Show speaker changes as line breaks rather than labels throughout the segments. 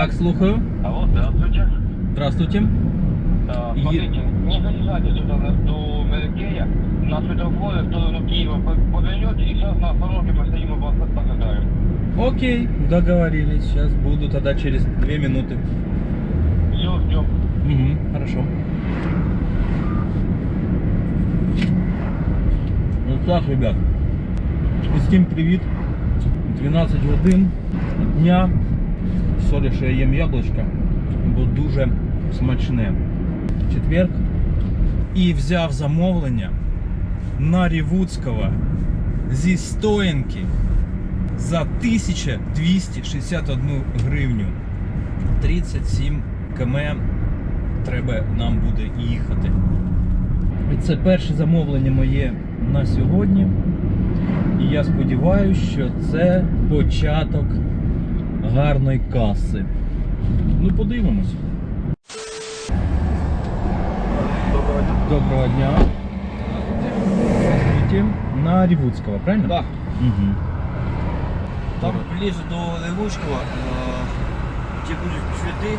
Так, слухаю.
Алло, здравствуйте.
Здравствуйте.
А,
И-
Смотрите, не заезжайте сюда на- до Меркея. На светофоре в сторону Киева по- повернете, и сейчас на остановке мы стоим и вас погадаем.
Окей, договорились. Сейчас буду тогда через две минуты.
Все, ждем.
Угу, хорошо. Ну так, ребят. Всім привіт. 12 годин дня. Сорі, що я їм яблучка, бо дуже смачне. Четверг. І взяв замовлення на Рівуцького зі стоянки за 1261 гривню. 37 км треба нам буде їхати. І це перше замовлення моє на сьогодні. І я сподіваюся, що це початок гарної каси. Ну, подивимось.
Доброго дня.
Доброго дня. Здравствуйте. На Рівуцького, правильно?
Да.
Угу.
Там ближе до Левушкова, э, где будут цветы,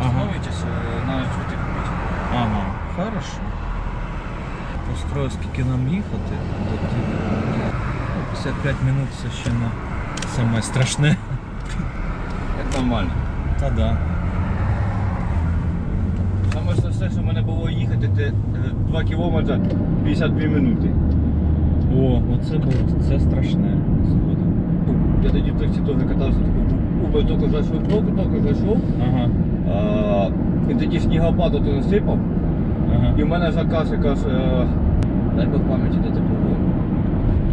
Ага.
остановитесь, э, надо цветы купить.
Ага, хорошо. Построю, скільки нам їхати до тих. Ну, 55 минут це ще не саме страшне.
нормально.
Та да.
Саме все, що в мене було їхати, це 2 е, кілометри 52 минути.
О, оце було, це страшне. Ну,
я тоді в таксі теж катався, типу, Убер тільки зайшов, тільки зайшов.
Ага.
І тоді снігопад от насипав.
Ага.
І в мене заказ якась. Е... Дай Бог пам'яті, де ти було.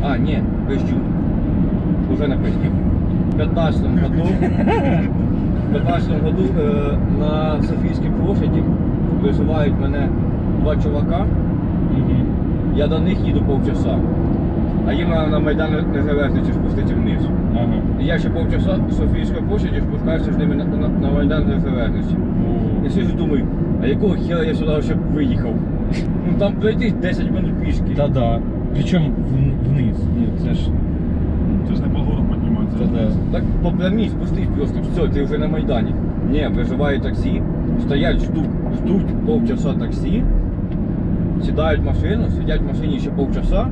А, ні, пищу. Уже не пищу. 2015 году, в 15 году э, на Софійській площаді виживають мене два чувака. Я до них їду полчаса. А їм на, на Майдан Незалежності спустити вниз.
Ага.
І я ще полчаса в Софійської площаді спускаюся з ними на, на, на Майдан Незалежності. Я сижу думаю, а якого хіла я сюди ще виїхав? Ну там пройти 10 минут пішки.
Та-да. Причому вниз. Ну, це ж.
Ну, це ж не по городу
та.
Так по прямій спустись просто, все, ти вже на Майдані. Ні, виживає таксі, стоять, ждуть, ждуть полчаса таксі, сідають в машину, сидять в машині ще полчаса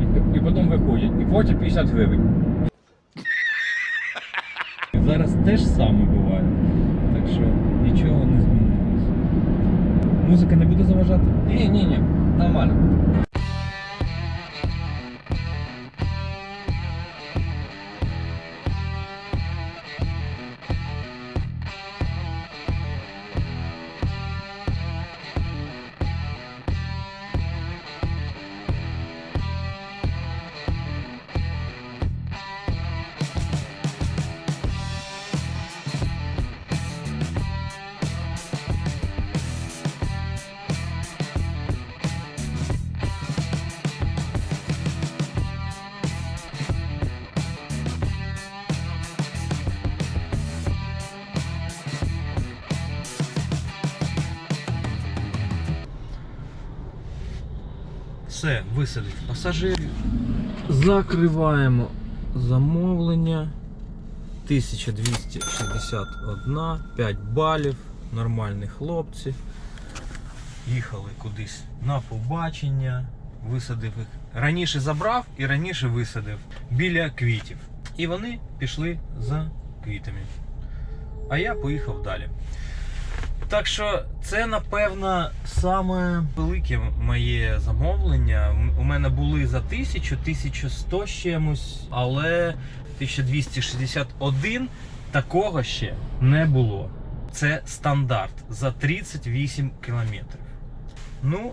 і, і потім виходять. І платять 50 гривень.
Зараз те ж саме буває. Так що нічого не змінилось. Музика не буде заважати?
Ні, ні, ні, нормально.
Все, висадить пасажирів. Закриваємо замовлення. 1261, 5 балів, нормальні хлопці. Їхали кудись на побачення, висадив їх. Раніше забрав і раніше висадив біля квітів. І вони пішли за квітами. А я поїхав далі. Так що це, напевно, саме велике моє замовлення. У мене були за 1000, 1100 з чимось, але 1261 такого ще не було. Це стандарт за 38 кілометрів. Ну,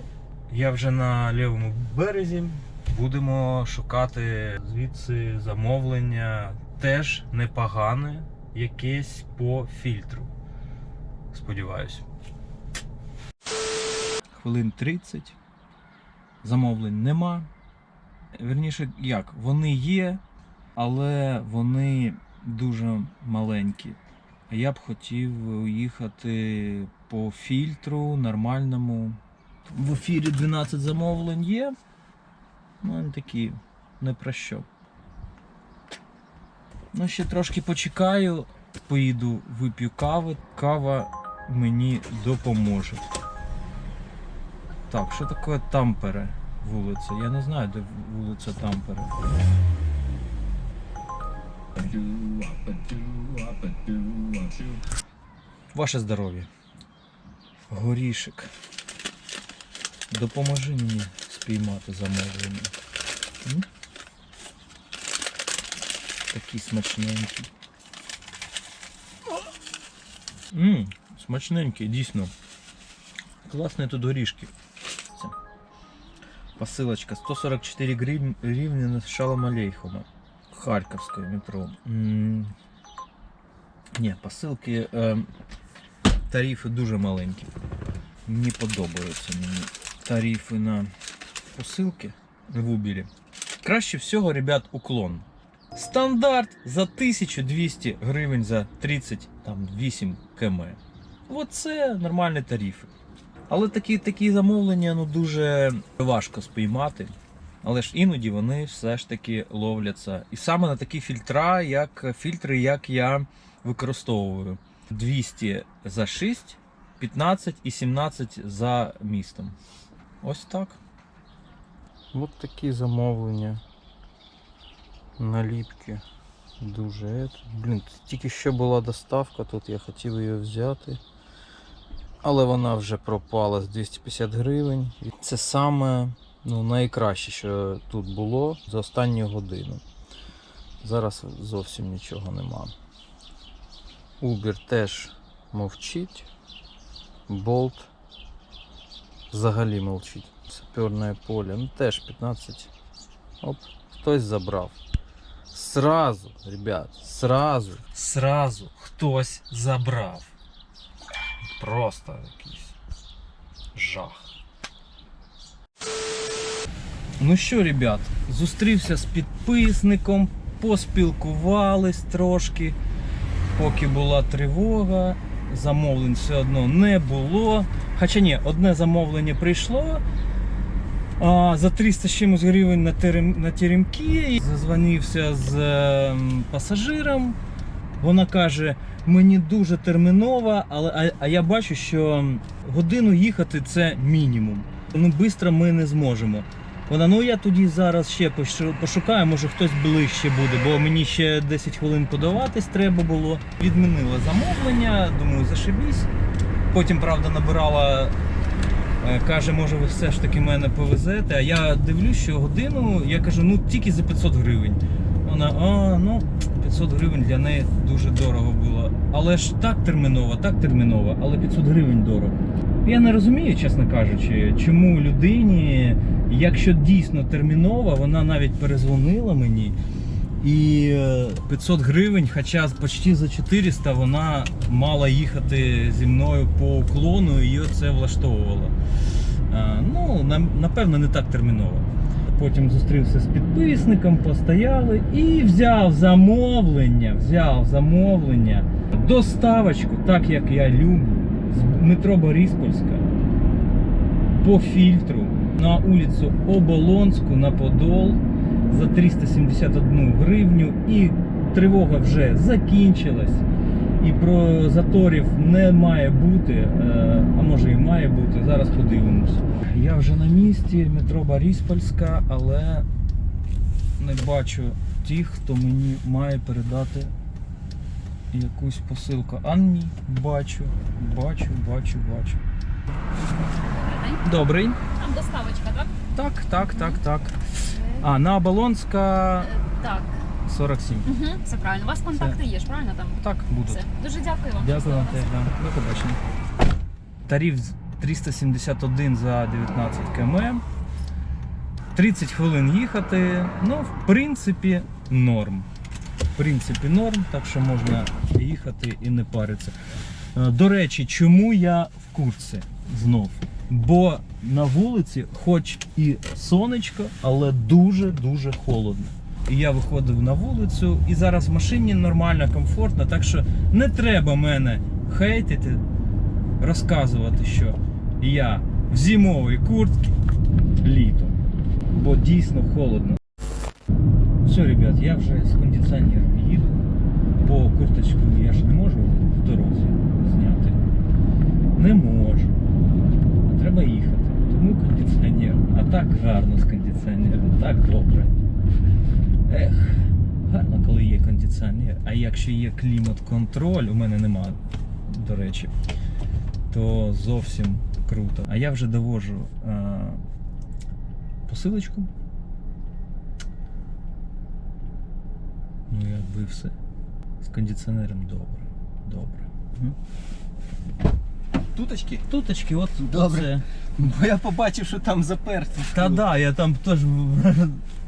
я вже на лівому березі. Будемо шукати звідси замовлення теж непогане, якесь по фільтру. Сподіваюсь. Хвилин 30. Замовлень нема. Вірніше, як? Вони є, але вони дуже маленькі. Я б хотів уїхати по фільтру нормальному. В ефірі 12 замовлень є. Ну, вони такі не про що. Ну, ще трошки почекаю Поїду, вип'ю кави. Кава мені допоможе. Так, що таке Тампере вулиця? Я не знаю, де вулиця Тампере. Ваше здоров'я. Горішик. Допоможи мені спіймати замовлення. Такий смачненький. Ммм, смачненький, дійсно. Класні тут горішки. Це. Посилочка 144 гривні гривні з Шалом Алейхома. Харківське метро. М. Ні, посилки, е, тарифи дуже маленькі. Не подобаються мені тарифи на посилки в Uber. Краще всього, ребят, уклон. Стандарт за 1200 гривень за 38 км. Оце нормальні тарифи. Але такі, такі замовлення ну, дуже важко спіймати. Але ж іноді вони все ж таки ловляться. І саме на такі фільтра, як фільтри, як я використовую. 200 за 6, 15 і 17 за містом. Ось так. Ось такі замовлення. Наліпки. Дуже. Блін, тільки що була доставка, тут я хотів її взяти. Але вона вже пропала з 250 гривень. Це саме ну, найкраще, що тут було за останню годину. Зараз зовсім нічого нема. Uber теж мовчить. Болт взагалі мовчить. Саперне поле. Ну теж 15. Оп, хтось забрав. Сразу, ребят, сразу. Сразу хтось забрав. Просто якийсь жах. Ну що, ребят, зустрівся з підписником, поспілкувались трошки, поки була тривога, замовлень все одно не було. Хоча ні, одне замовлення прийшло. А, за 300 з чимось гривень на, терем, на. Зазвонився з ем, пасажиром. Вона каже, мені дуже терміново, але а, а я бачу, що годину їхати це мінімум. Ну, швидко ми не зможемо. Вона, ну я тоді зараз ще пошукаю, може хтось ближче буде, бо мені ще 10 хвилин подаватись треба було. Відмінила замовлення, думаю, зашибісь. Потім, правда, набирала, е, каже, може ви все ж таки мене повезете. А я дивлюсь, що годину, я кажу, ну тільки за 500 гривень. Вона, а, ну 500 гривень для неї дуже дорого було. Але ж так терміново, так терміново, але 500 гривень дорого. Я не розумію, чесно кажучи, чому людині, якщо дійсно терміново, вона навіть перезвонила мені. І е, 500 гривень, хоча почти за 400 вона мала їхати зі мною по уклону, і це влаштовувало. Е, Ну, напевно, не так терміново. Потім зустрівся з підписником, постояли і взяв замовлення, взяв замовлення, доставочку, так як я люблю, з метро Бориспольська по фільтру на вулицю Оболонську на Подол за 371 гривню. І тривога вже закінчилась. І про заторів не має бути, е, а може і має бути. Зараз подивимось. Я вже на місці, метро Бориспольська, але не бачу тих, хто мені має передати якусь посилку. А ні, бачу, бачу, бачу, бачу. Добрий.
Там доставочка, так?
Так, так, так, так. А, на Оболонська
Е, Так,
47.
угу, все правильно. У вас контакти є ж, правильно там?
Так, будуть.
Все. Дуже дякую вам.
Дякую вам теж. да. До побачення. Тариф 371 за 19 км. 30 хвилин їхати. Ну, в принципі, норм. В принципі, норм, так що можна їхати і не паритися. Е, До речі, чому я в курці знов? Бо на вулиці, хоч і сонечко, але дуже-дуже холодно. І я виходив на вулицю, і зараз в машині нормально, комфортно, так що не треба мене хейтити, розказувати, що я в зимовій куртці літо. Бо дійсно холодно. Все, ребят, я вже з кондиціонером їду. Бо курточку я ж не можу в дорозі зняти. Не можу. Треба їхати. Тому кондиціонер. А так гарно з кондиціонером, так добре. Ех, гарно, коли є кондиціонер. А якщо є клімат-контроль, у мене нема, до речі, то зовсім круто. А я вже довожу а, посилочку. Ну, якби все. З кондиціонером добре. Добре.
Туточки?
Туточки, от
Добре.
це.
Бо я побачив, що там заперті.
Та да, я там теж.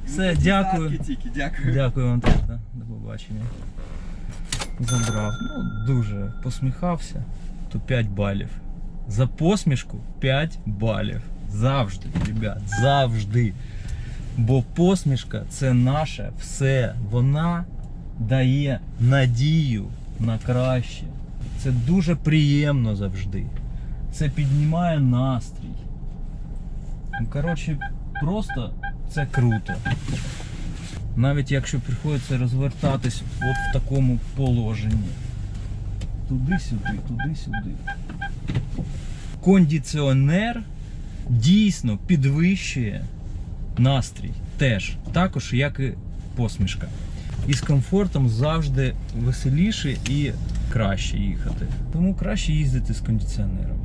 Все, дякую.
Тільки, дякую.
Дякую вам теж. да. До побачення. Забрав. Ну, дуже посміхався. То 5 балів. За посмішку 5 балів. Завжди, ребят, завжди. Бо посмішка це наше все. Вона дає надію на краще. Це дуже приємно завжди. Це піднімає настрій. Ну, коротше, просто це круто. Навіть якщо приходиться розвертатись от в такому положенні. Туди-сюди, туди-сюди. Кондиціонер дійсно підвищує настрій теж, також як і посмішка. І з комфортом завжди веселіше і краще їхати. Тому краще їздити з кондиціонером.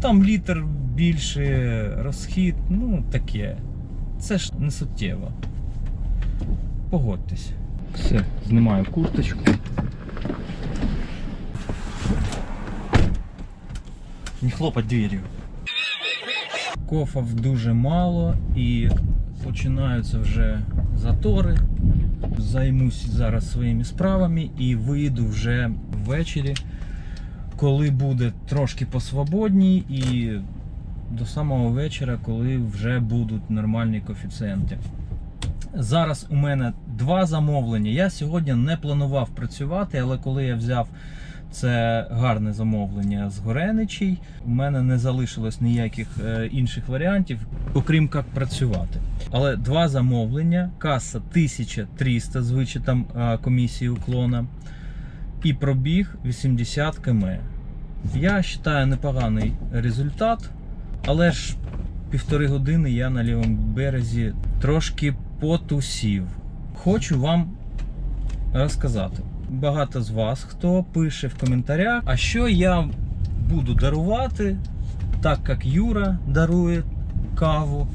Там літр більше, розхід, ну таке. Це ж не суттєво. Погодьтесь. Все, знімаю курточку. Не хлопать дверью. Кофав дуже мало і починаються вже затори. Займусь зараз своїми справами і вийду вже ввечері, коли буде трошки посвободній і до самого вечора, коли вже будуть нормальні коефіцієнти. Зараз у мене два замовлення. Я сьогодні не планував працювати, але коли я взяв це гарне замовлення з Гореничій, у мене не залишилось ніяких е, інших варіантів, окрім як працювати. Але два замовлення, каса 1300 з вичетом е, комісії уклона і пробіг 80 км. Я вважаю непоганий результат, але ж півтори години я на лівому березі трошки потусів. Хочу вам розказати. Багато з вас, хто пише в коментарях, а що я буду дарувати, так як Юра дарує каву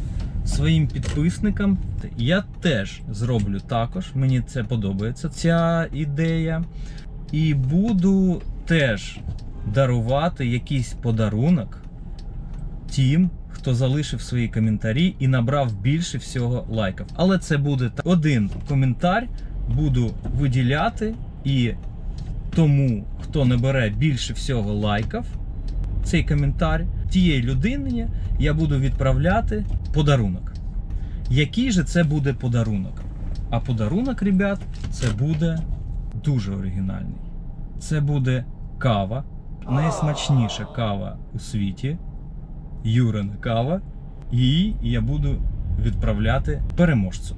своїм підписникам. Я теж зроблю також. Мені це подобається, ця ідея. І буду теж дарувати якийсь подарунок тим, хто залишив свої коментарі і набрав більше всього лайків. Але це буде один коментар, буду виділяти, і тому, хто набере більше всього лайків, цей коментар, тієї людині я буду відправляти подарунок. Який же це буде подарунок? А подарунок, ребят, це буде дуже оригінальний. Це буде кава, найсмачніша кава у світі. Юрина кава. Її я буду відправляти переможцю.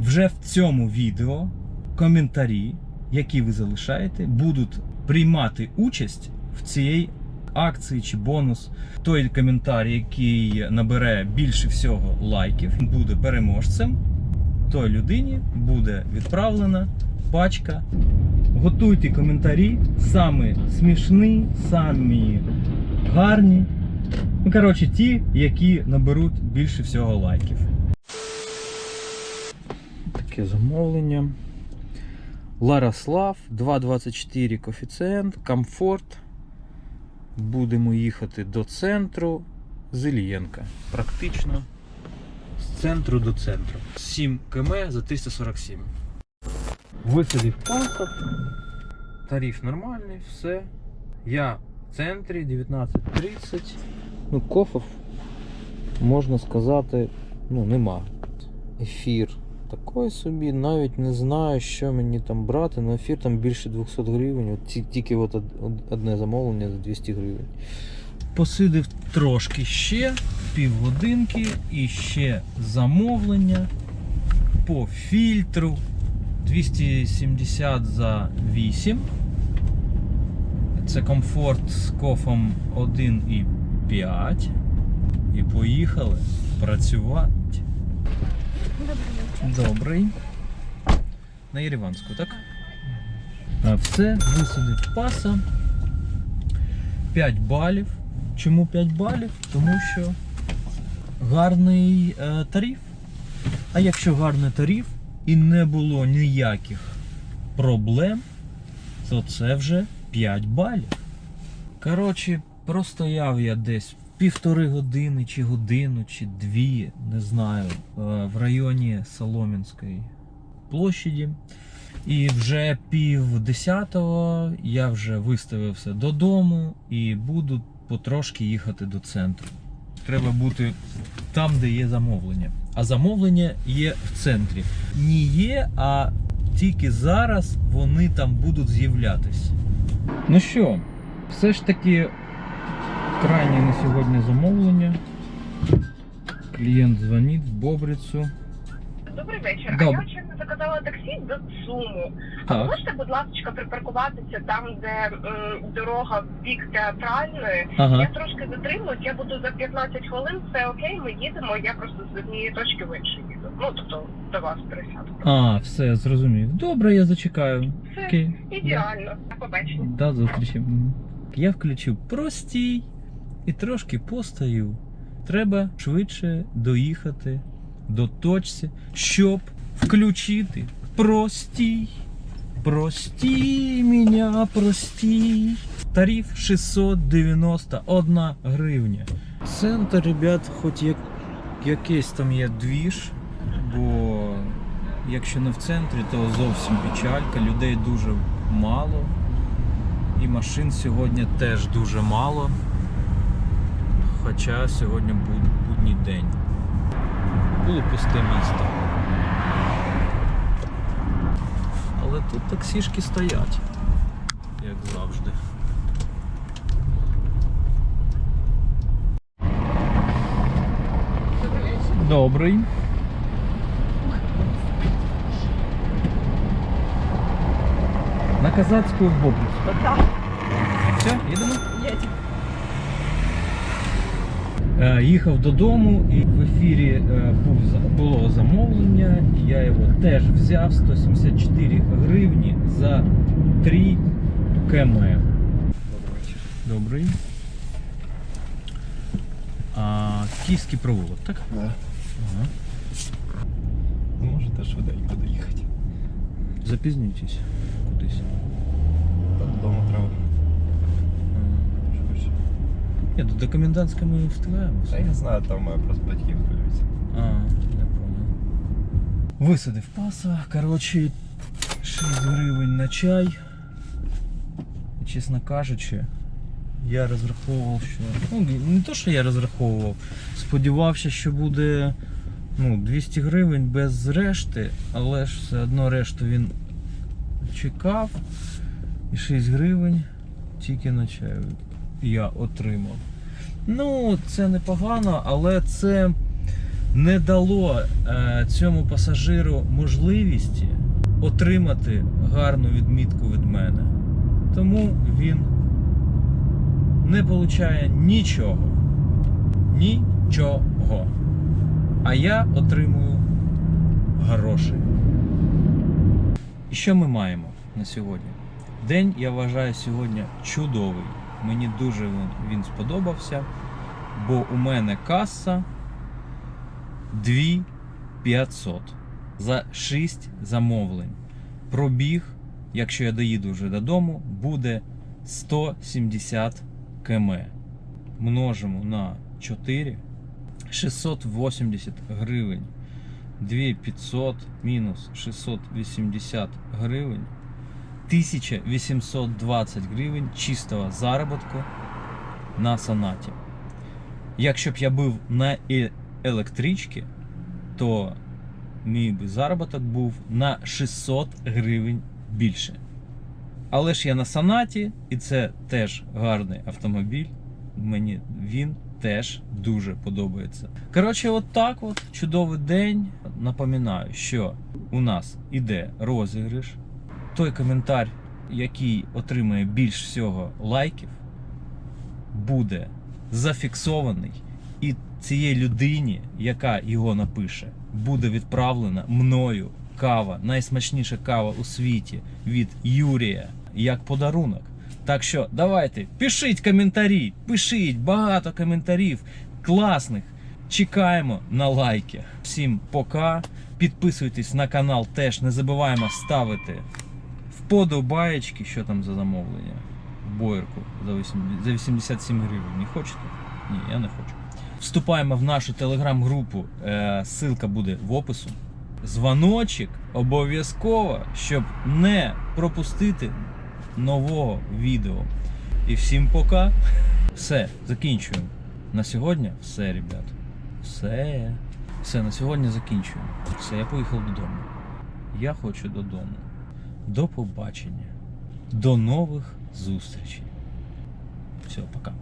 Вже в цьому відео коментарі, які ви залишаєте, будуть приймати участь в цій акції чи бонус. Той коментар, який набере більше всього лайків, буде переможцем. Той людині буде відправлена пачка. Готуйте коментарі, самі смішні, самі гарні. Ну, коротше, ті, які наберуть більше всього лайків. Таке замовлення. Ларослав, 2,24 коефіцієнт, комфорт. Будемо їхати до центру з Ільєнка. Практично з центру до центру. 7 км за 347. Висадив паспорт. Тариф нормальний, все. Я в центрі 19.30. Ну, кофов, можна сказати, ну, нема. Ефір такий собі, навіть не знаю, що мені там брати, але ефір там більше 200 гривень. От тільки от од- од- одне замовлення за 200 гривень. Посидив трошки ще, півгодинки і ще замовлення по фільтру. 270 за 8. Це комфорт з кофом 1,5. І поїхали працювати. Добрий. На Єреванську, так? А Все, висадив паса. 5 балів. Чому 5 балів? Тому що гарний е, тариф. А якщо гарний тариф і не було ніяких проблем, то це вже 5 балів. Коротше, простояв я десь півтори години, чи годину, чи дві, не знаю, е, в районі Солом'янської площаді. І вже пів десятого я вже виставився додому і буду потрошки їхати до центру. Треба бути там, де є замовлення. А замовлення є в центрі. Не є, а тільки зараз вони там будуть з'являтися. Ну що, все ж таки крайнє на сьогодні замовлення. Клієнт дзвонить в Бобрицю.
Добрий вечір.
Добре.
А я вчора заказала таксі до Суму. А
Так.
можете, будь ласка, припаркуватися там, де м, дорога в бік театральної.
Ага.
Я трошки затримуюсь, я буду за 15 хвилин, все окей, ми їдемо, я просто з однієї точки в іншу їду. Ну, тобто до вас пересяду.
А, все, зрозумів. Добре, я зачекаю.
Все
Окей.
ідеально. До побачення.
До зустрічі. Мгм. Я включив простій і трошки постаю. Треба швидше доїхати до точці, щоб включити простій. Простій мене, простій. Тариф 691 гривня. Центр, ребят, хоч як, якийсь там є двіж, бо якщо не в центрі, то зовсім печалька. Людей дуже мало. І машин сьогодні теж дуже мало. Хоча сьогодні буд- будній день. Було пусте місто. Але тут таксішки стоять, як завжди. Добрий. На Казацьку в Бобрицю. Все, їдемо? Е, Їхав додому і в ефірі е, було замовлення. Я його теж взяв 174 гривні за 3 км.
Добрий вечір.
Добрий. А, Київський провулок, так?
Да.
Ага.
Можете швиденько доїхати.
Запізнюйтесь кудись.
Додому треба.
Ні, до- до комендантська ми встигаємо.
Та я знаю, там моя просто батьків хвилюються.
А, я понял. Висадив паса. Коротше, 6 гривень на чай. Чесно кажучи, я розраховував, що. Ну, не то, що я розраховував. Сподівався, що буде ну, 200 гривень без решти, але ж все одно решту він чекав. І 6 гривень тільки на чай я отримав. Ну, це непогано, але це не дало е, цьому пасажиру можливості отримати гарну відмітку від мене. Тому він не получає нічого. Нічого. А я отримую гроші. І що ми маємо на сьогодні? День, я вважаю, сьогодні чудовий. Мені дуже він, сподобався, бо у мене каса 2500 за 6 замовлень. Пробіг, якщо я доїду вже додому, буде 170 км. Множимо на 4 680 гривень. 2500 мінус 680 гривень. 1820 гривень чистого заробітку на санаті. Якщо б я був на електричці, то мій би заробіток був на 600 гривень більше. Але ж я на санаті, і це теж гарний автомобіль. Мені він теж дуже подобається. Коротше, от так от чудовий день. Напоминаю, що у нас іде розіграш. Той коментар, який отримає більш всього лайків, буде зафіксований, і цієї людині, яка його напише, буде відправлена мною кава, найсмачніша кава у світі від Юрія, як подарунок. Так що давайте, пишіть коментарі, пишіть багато коментарів класних. Чекаємо на лайки. Всім пока. Підписуйтесь на канал теж. Не забуваємо ставити вподобаєчки, що там за замовлення. Боєрку за 87 гривень. Не хочете? Ні, я не хочу. Вступаємо в нашу телеграм-групу. Е, ссылка буде в опису. Дзвоночок обов'язково, щоб не пропустити нового відео. І всім пока. Все, закінчуємо. На сьогодні все, ребят. Все. Все, на сьогодні закінчуємо. Все, я поїхав додому. Я хочу додому. До побачення. До нових зустрічей. Все, пока.